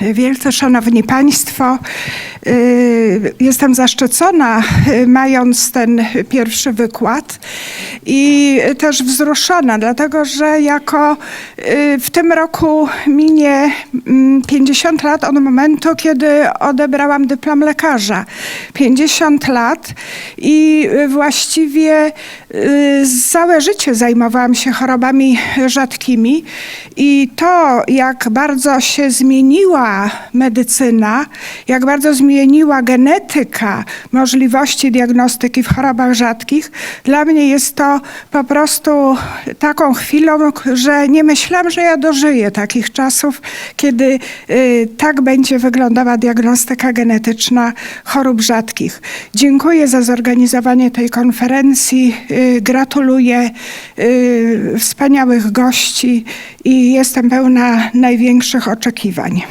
wielce szanowni państwo. y, Jestem zaszczycona, y, mając ten pierwszy wykład i też wzruszona, dlatego że jako y, w tym roku minie mm, 50 lat od momentu, kiedy odebrałam dyplom lekarza. 50 lat i właściwie całe życie zajmowałam się chorobami rzadkimi i to, jak bardzo się zmieniła medycyna, jak bardzo zmieniła genetyka możliwości diagnostyki w chorobach rzadkich, dla mnie jest to po prostu taką chwilą, że nie myślałam, że ja dożyję takich czasów, kiedy y, tak będzie wyglądała diagnostyka genetyczna chorób rzadkich. Dziękuję za zorganizowanie tej konferencji. y, Gratuluję y, wspaniałych gości i jestem pełna największych oczekiwań.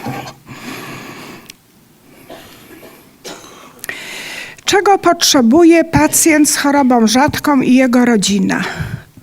Czego potrzebuje pacjent z chorobą rzadką i jego rodzina?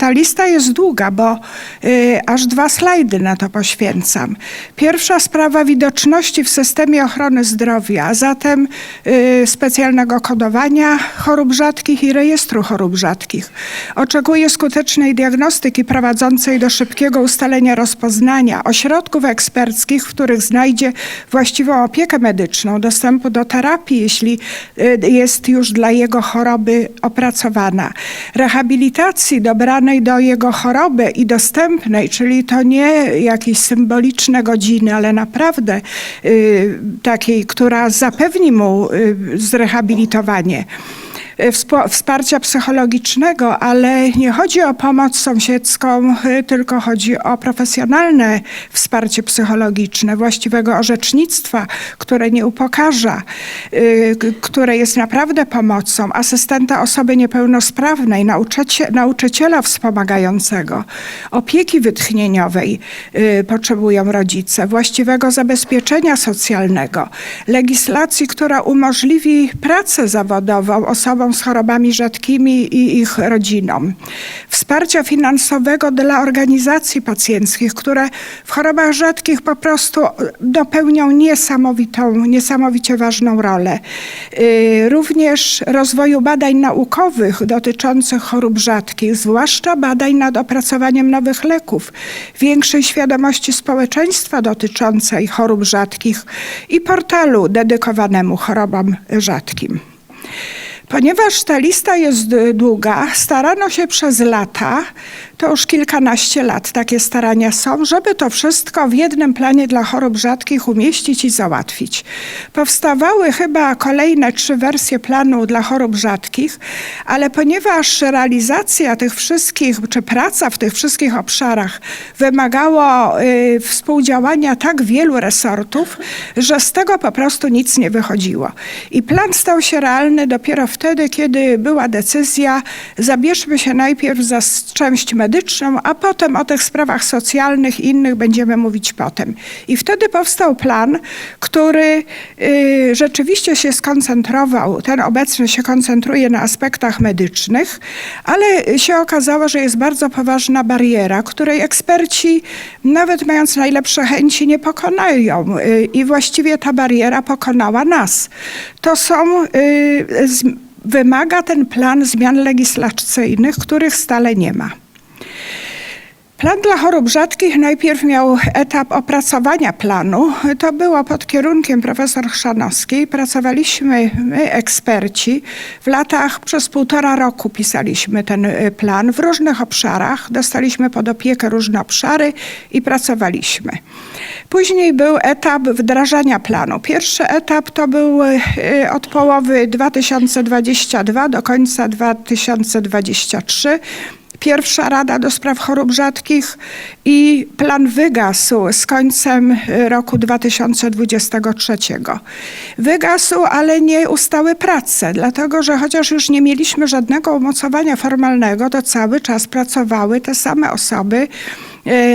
Ta lista jest długa, bo y, aż dwa slajdy na to poświęcam. Pierwsza sprawa widoczności w systemie ochrony zdrowia, a zatem y, specjalnego kodowania chorób rzadkich i rejestru chorób rzadkich. Oczekuje skutecznej diagnostyki prowadzącej do szybkiego ustalenia rozpoznania, ośrodków eksperckich, w których znajdzie właściwą opiekę medyczną, dostępu do terapii, jeśli y, jest już dla jego choroby opracowana, rehabilitacji dobranej do jego choroby i dostępnej, czyli to nie jakieś symboliczne godziny, ale naprawdę y, takiej, która zapewni mu y, zrehabilitowanie wsparcia psychologicznego, ale nie chodzi o pomoc sąsiedzką, y, tylko chodzi o profesjonalne wsparcie psychologiczne, właściwego orzecznictwa, które nie upokarza, k- które jest naprawdę pomocą, asystenta osoby niepełnosprawnej, nauczycie, nauczyciela wspomagającego, opieki wytchnieniowej potrzebują rodzice, właściwego zabezpieczenia socjalnego, legislacji, która umożliwi pracę zawodową osobom z chorobami rzadkimi i ich rodzinom, wsparcia finansowego dla organizacji pacjenckich, które w chorobach rzadkich po prostu dopełnią niesamowitą, niesamowicie ważną rolę. Y, Również rozwoju badań naukowych dotyczących chorób rzadkich, zwłaszcza badań nad opracowaniem nowych leków, większej świadomości społeczeństwa dotyczącej chorób rzadkich i portalu dedykowanemu chorobom rzadkim. Ponieważ ta lista jest y, długa, starano się przez lata, to już kilkanaście lat takie starania są, żeby to wszystko w jednym planie dla chorób rzadkich umieścić i załatwić. Powstawały chyba kolejne trzy wersje planu dla chorób rzadkich, ale ponieważ realizacja tych wszystkich, czy praca w tych wszystkich obszarach wymagało y, współdziałania tak wielu resortów, że z tego po prostu nic nie wychodziło. I plan stał się realny dopiero wtedy, kiedy była decyzja, zabierzmy się najpierw za część medyczną, a potem o tych sprawach socjalnych i innych będziemy mówić potem. I wtedy powstał plan, który y, rzeczywiście się skoncentrował, ten obecny się koncentruje na aspektach medycznych, ale się okazało, że jest bardzo poważna bariera, której eksperci, nawet mając najlepsze chęci, nie pokonają. Y, I właściwie ta bariera pokonała nas. To są y, z, wymaga ten plan zmian legislacyjnych, których stale nie ma. Plan dla chorób rzadkich najpierw miał etap opracowania planu. To było pod kierunkiem profesor Chrzanowskiej. Pracowaliśmy my, eksperci. W latach przez półtora roku pisaliśmy ten y, plan w różnych obszarach. Dostaliśmy pod opiekę różne obszary i pracowaliśmy. Później był etap wdrażania planu. Pierwszy etap to był y, od połowy 2022 do końca 2023 pierwsza Rada do Spraw Chorób Rzadkich i plan wygasł z końcem y, roku 2023. Wygasł, ale nie ustały prace, dlatego że chociaż już nie mieliśmy żadnego umocowania formalnego, to cały czas pracowały te same osoby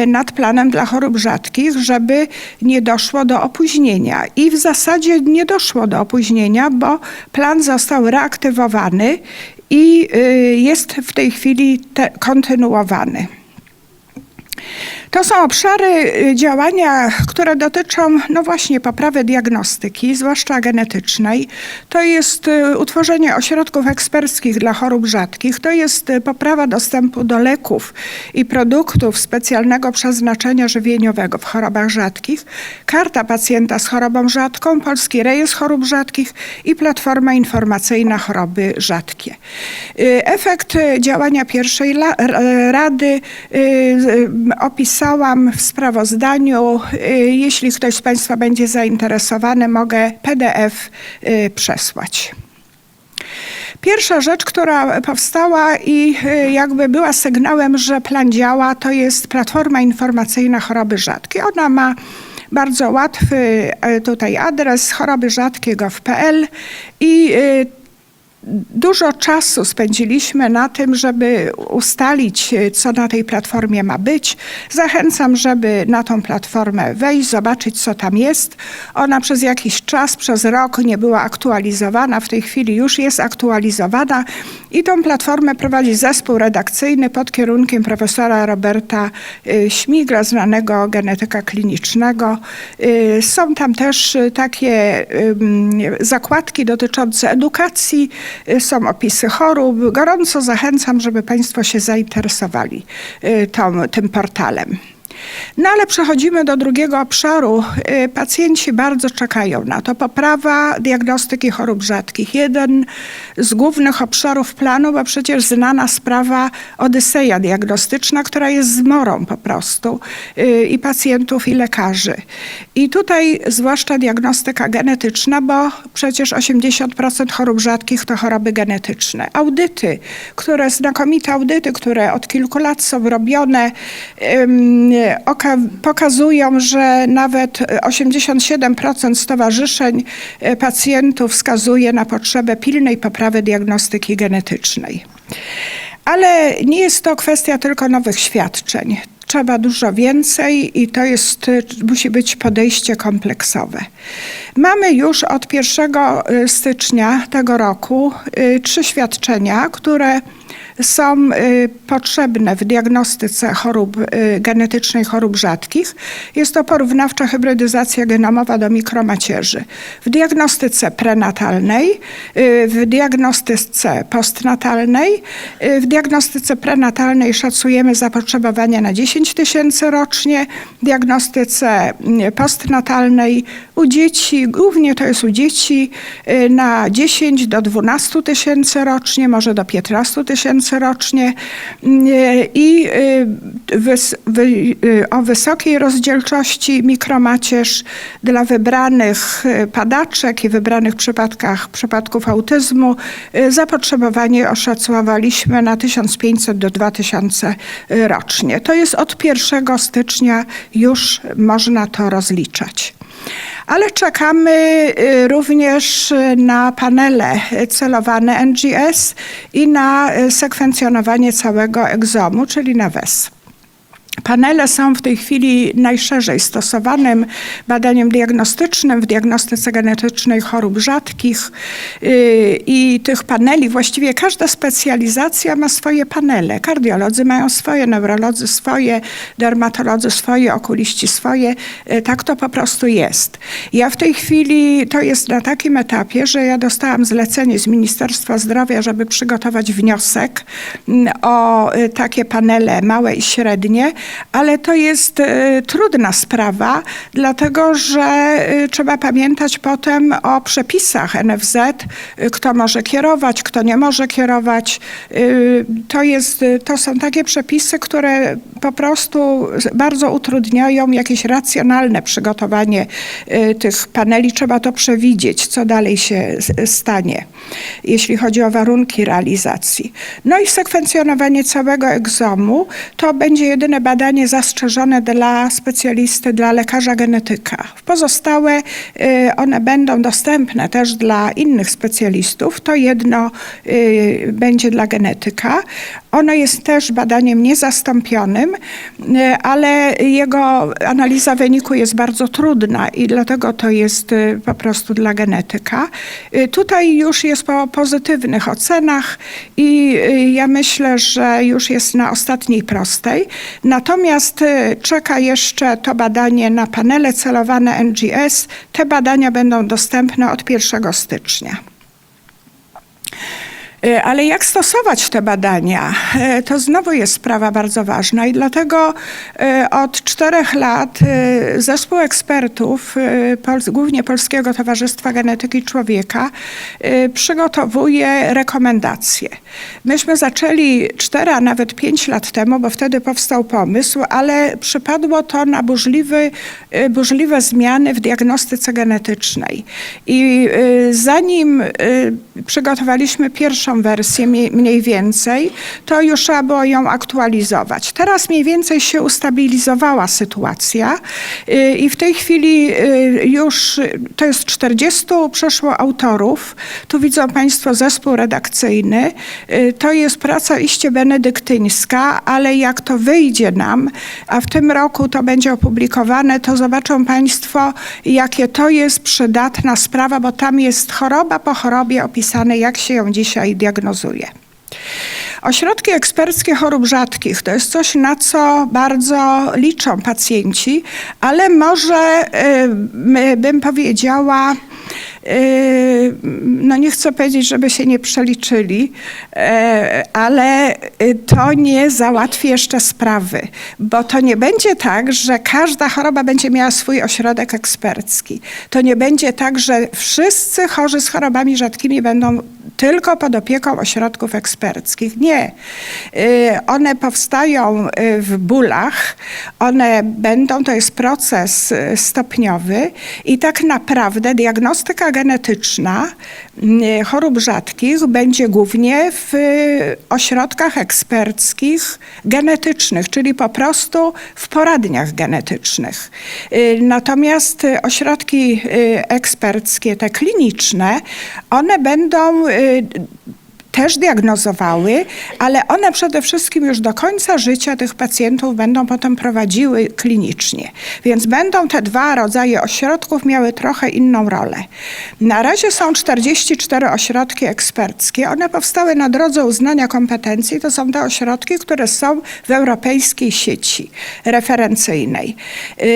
y, nad planem dla chorób rzadkich, żeby nie doszło do opóźnienia. I w zasadzie nie doszło do opóźnienia, bo plan został reaktywowany i y, jest w tej chwili kontynuowany. To są obszary y, działania, które dotyczą, no właśnie, poprawy diagnostyki, zwłaszcza genetycznej. To jest y, utworzenie ośrodków eksperckich dla chorób rzadkich. To jest y, poprawa dostępu do leków i produktów specjalnego przeznaczenia żywieniowego w chorobach rzadkich. Karta pacjenta z chorobą rzadką, Polski Rejestr Chorób Rzadkich i Platforma Informacyjna Choroby Rzadkie. Efekt działania pierwszej Rady y, opisałam w sprawozdaniu. Y, Jeśli ktoś z Państwa będzie zainteresowany, mogę PDF y, przesłać. Pierwsza rzecz, która powstała i y, jakby była sygnałem, że plan działa, to jest Platforma Informacyjna Choroby Rzadkie. Ona ma bardzo łatwy tutaj adres choroby rzadkie.gov.pl i Dużo czasu spędziliśmy na tym, żeby ustalić, y, co na tej platformie ma być. Zachęcam, żeby na tą platformę wejść, zobaczyć, co tam jest. Ona przez jakiś czas, przez rok nie była aktualizowana. W tej chwili już jest aktualizowana i tą platformę prowadzi zespół redakcyjny pod kierunkiem profesora Roberta y, Śmigla, znanego genetyka klinicznego. Y, Są tam też takie zakładki dotyczące edukacji, są opisy chorób. Gorąco zachęcam, żeby Państwo się zainteresowali y, tą, tym portalem. No ale przechodzimy do drugiego obszaru. Y, Pacjenci bardzo czekają na to. Poprawa diagnostyki chorób rzadkich. Jeden z głównych obszarów planu, bo przecież znana sprawa Odyseja diagnostyczna, która jest zmorą po prostu y, i pacjentów, i lekarzy. I tutaj zwłaszcza diagnostyka genetyczna, bo przecież 80% chorób rzadkich to choroby genetyczne. Audyty, które, znakomite audyty, które od kilku lat są robione, ym, pokazują, że nawet 87% stowarzyszeń e, pacjentów wskazuje na potrzebę pilnej poprawy diagnostyki genetycznej. Ale nie jest to kwestia tylko nowych świadczeń. Trzeba dużo więcej i to jest, y, musi być podejście kompleksowe. Mamy już od 1 stycznia tego roku trzy świadczenia, które są y, potrzebne w diagnostyce chorób y, genetycznej chorób rzadkich. Jest to porównawcza hybrydyzacja genomowa do mikromacierzy. W diagnostyce prenatalnej, y, w diagnostyce postnatalnej, w diagnostyce prenatalnej szacujemy zapotrzebowanie na 10 tysięcy rocznie, w diagnostyce postnatalnej u dzieci, głównie to jest u dzieci, na 10 do 12 tysięcy rocznie, może do 15 tysięcy rocznie y, i wy, y, o wysokiej rozdzielczości mikromacierz dla wybranych padaczek i wybranych przypadkach, przypadków autyzmu zapotrzebowanie oszacowaliśmy na 1500 do 2000 rocznie. To jest od 1 stycznia już można to rozliczać. Ale czekamy y, również na panele celowane NGS i na y, sekwencjonowanie całego egzomu, czyli na WES. Panele są w tej chwili najszerzej stosowanym badaniem diagnostycznym w diagnostyce genetycznej chorób rzadkich Yy, i tych paneli, właściwie każda specjalizacja ma swoje panele. Kardiolodzy mają swoje, neurolodzy swoje, dermatolodzy swoje, okuliści swoje. Yy, Tak to po prostu jest. Ja w tej chwili to jest na takim etapie, że ja dostałam zlecenie z Ministerstwa Zdrowia, żeby przygotować wniosek mm, o y, takie panele małe i średnie, ale to jest y, trudna sprawa, dlatego że y, trzeba pamiętać potem o przepisach NFZ, y, kto może kierować, kto nie może kierować. To, jest, to są takie przepisy, które po prostu bardzo utrudniają jakieś racjonalne przygotowanie tych paneli. Trzeba to przewidzieć, co dalej się stanie, jeśli chodzi o warunki realizacji. No i sekwencjonowanie całego egzomu to będzie jedyne badanie zastrzeżone dla specjalisty, dla lekarza genetyka. Pozostałe y, one będą dostępne też dla innych specjalistów. To jedno y, będzie dla genetyka. Ono jest też badaniem niezastąpionym, y, ale jego analiza wyniku jest bardzo trudna i dlatego to jest y, po prostu dla genetyka. Y, Tutaj już jest po pozytywnych ocenach i ja myślę, że już jest na ostatniej prostej. Natomiast czeka jeszcze to badanie na panele celowane NGS. Te badania będą dostępne od 1 stycznia. E, Ale jak stosować te badania? E, To znowu jest sprawa bardzo ważna i dlatego e, od czterech lat zespół ekspertów, głównie Polskiego Towarzystwa Genetyki Człowieka, przygotowuje rekomendacje. Myśmy zaczęli cztery, a nawet pięć lat temu, bo wtedy powstał pomysł, ale przypadło to na burzliwy, burzliwe zmiany w diagnostyce genetycznej. I zanim przygotowaliśmy pierwszą wersję mniej więcej, to już trzeba było ją aktualizować. Teraz mniej więcej się ustabilizowała sytuacja y, i w tej chwili y, już to jest 40 przeszło autorów. Tu widzą Państwo zespół redakcyjny. Y, To jest praca iście benedyktyńska, ale jak to wyjdzie nam, a w tym roku to będzie opublikowane, to zobaczą Państwo, jakie to jest przydatna sprawa, bo tam jest choroba po chorobie opisane, jak się ją dzisiaj diagnozuje. Ośrodki eksperckie chorób rzadkich to jest coś, na co bardzo liczą pacjenci, ale może y, bym powiedziała, no nie chcę powiedzieć, żeby się nie przeliczyli, e, ale y, to nie załatwi jeszcze sprawy, bo to nie będzie tak, że każda choroba będzie miała swój ośrodek ekspercki. To nie będzie tak, że wszyscy chorzy z chorobami rzadkimi będą tylko pod opieką ośrodków eksperckich. Nie. One powstają w bólach, one będą, to jest proces stopniowy i tak naprawdę diagnostyka genetyczna chorób rzadkich będzie głównie w y, ośrodkach eksperckich genetycznych, czyli po prostu w poradniach genetycznych. Y, Natomiast ośrodki y, eksperckie, te kliniczne, one będą też diagnozowały, ale one przede wszystkim już do końca życia tych pacjentów będą potem prowadziły klinicznie. Więc będą te dwa rodzaje ośrodków miały trochę inną rolę. Na razie są 44 ośrodki eksperckie. One powstały na drodze uznania kompetencji. To są te ośrodki, które są w europejskiej sieci referencyjnej. Yy,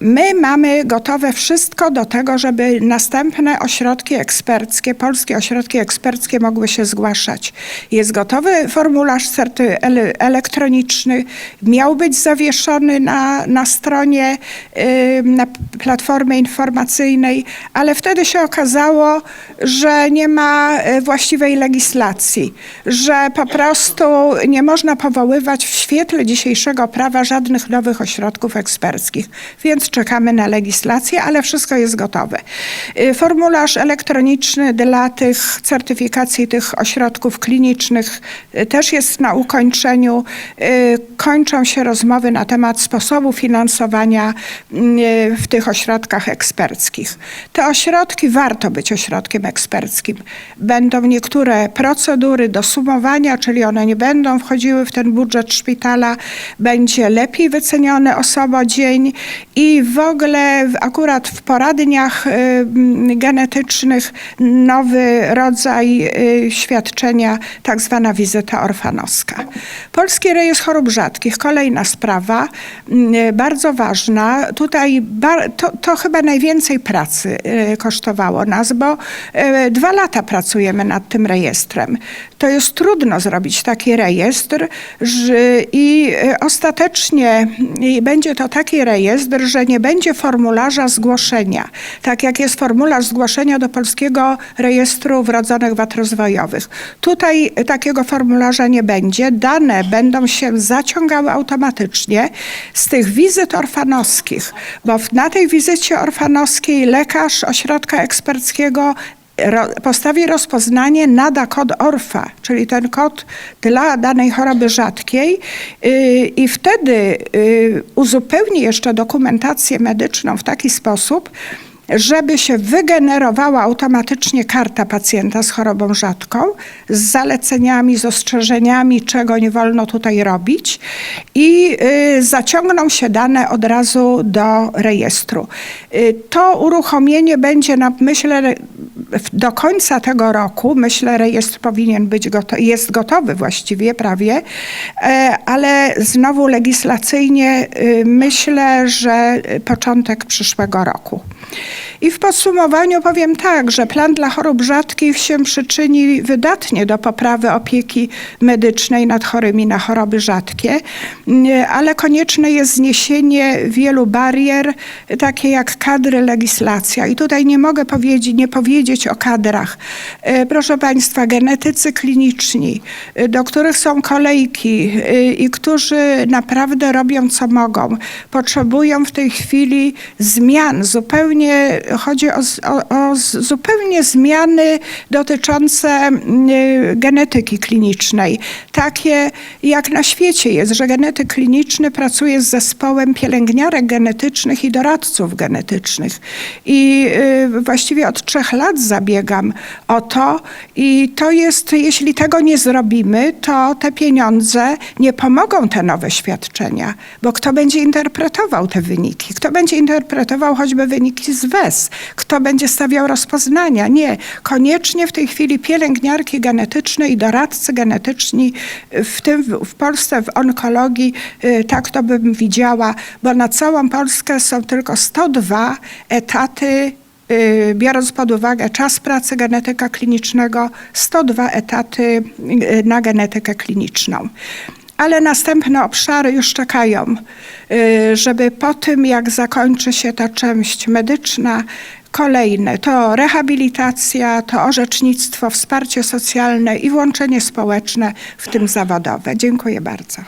My mamy gotowe wszystko do tego, żeby następne ośrodki eksperckie, polskie ośrodki eksperckie mogły się zgłaszać. Jest gotowy formularz certy ele- elektroniczny, miał być zawieszony na, na stronie, na platformie informacyjnej, ale wtedy się okazało, że nie ma y, właściwej legislacji, że po prostu nie można powoływać w świetle dzisiejszego prawa żadnych nowych ośrodków eksperckich. Więc czekamy na legislację, ale wszystko jest gotowe. Y, Formularz elektroniczny dla tych certyfikacji tych ośrodków klinicznych y, też jest na ukończeniu. Y, Kończą się rozmowy na temat sposobu finansowania y, w tych ośrodkach eksperckich. Te ośrodki warto być ośrodkiem eksperckim. Będą niektóre procedury do sumowania, czyli one nie będą wchodziły w ten budżet szpitala, będzie lepiej wyceniony osobodzień i w ogóle akurat w poradniach genetycznych nowy rodzaj y, świadczenia, tak zwana wizyta orfanowska. Polski Rejestr Chorób Rzadkich, kolejna sprawa, mm, bardzo ważna. Tutaj to, to chyba najwięcej pracy y, kosztowało nas, bo y, dwa lata pracujemy nad tym rejestrem. To jest trudno zrobić taki rejestr i ostatecznie y, będzie to taki rejestr, że nie będzie formularza zgłoszenia, tak jak jest formularz zgłoszenia do Polskiego Rejestru Wrodzonych Wad Rozwojowych. Tutaj y, takiego formularza nie będzie. Dane będą się zaciągały automatycznie z tych wizyt orfanowskich, bo na tej wizycie orfanowskiej lekarz ośrodka eksperckiego postawi rozpoznanie, nada kod ORFA, czyli ten kod dla danej choroby rzadkiej yy, i wtedy yy, uzupełni jeszcze dokumentację medyczną w taki sposób, żeby się wygenerowała automatycznie karta pacjenta z chorobą rzadką z zaleceniami, z ostrzeżeniami, czego nie wolno tutaj robić i y, zaciągną się dane od razu do rejestru. Y, To uruchomienie będzie, na, myślę, do końca tego roku. Myślę, rejestr powinien być gotowy, jest gotowy właściwie prawie, e, ale znowu legislacyjnie y, myślę, że początek przyszłego roku. I w podsumowaniu powiem tak, że plan dla chorób rzadkich się przyczyni wydatnie do poprawy opieki medycznej nad chorymi na choroby rzadkie, Nie, ale konieczne jest zniesienie wielu barier, takie jak kadry, legislacja. I tutaj nie mogę powiedzieć, nie powiedzieć o kadrach. E, Proszę Państwa, genetycy kliniczni, e, do których są kolejki e, i którzy naprawdę robią co mogą, potrzebują w tej chwili zmian. Zupełnie chodzi o, o, o zupełnie zmiany dotyczące e, genetyki klinicznej. Takie jak na świecie jest, że genetyk kliniczny pracuje z zespołem pielęgniarek genetycznych i doradców genetycznych. I y, właściwie od trzech lat zabiegam o to i to jest, jeśli tego nie zrobimy, to te pieniądze nie pomogą te nowe świadczenia, bo kto będzie interpretował te wyniki? Kto będzie interpretował choćby wyniki z WES? Kto będzie stawiał rozpoznania? Nie. Koniecznie w tej chwili pielęgniarki genetyczne i doradcy genetyczni, w tym w, Polsce w onkologii, y, tak to bym widziała, bo na całą Polskę są tylko 102 etaty y, biorąc pod uwagę czas pracy genetyka klinicznego, 102 etaty y, na genetykę kliniczną. Ale następne obszary już czekają, y, żeby po tym, jak zakończy się ta część medyczna, kolejne to rehabilitacja, to orzecznictwo, wsparcie socjalne i włączenie społeczne, w tym zawodowe. Dziękuję bardzo.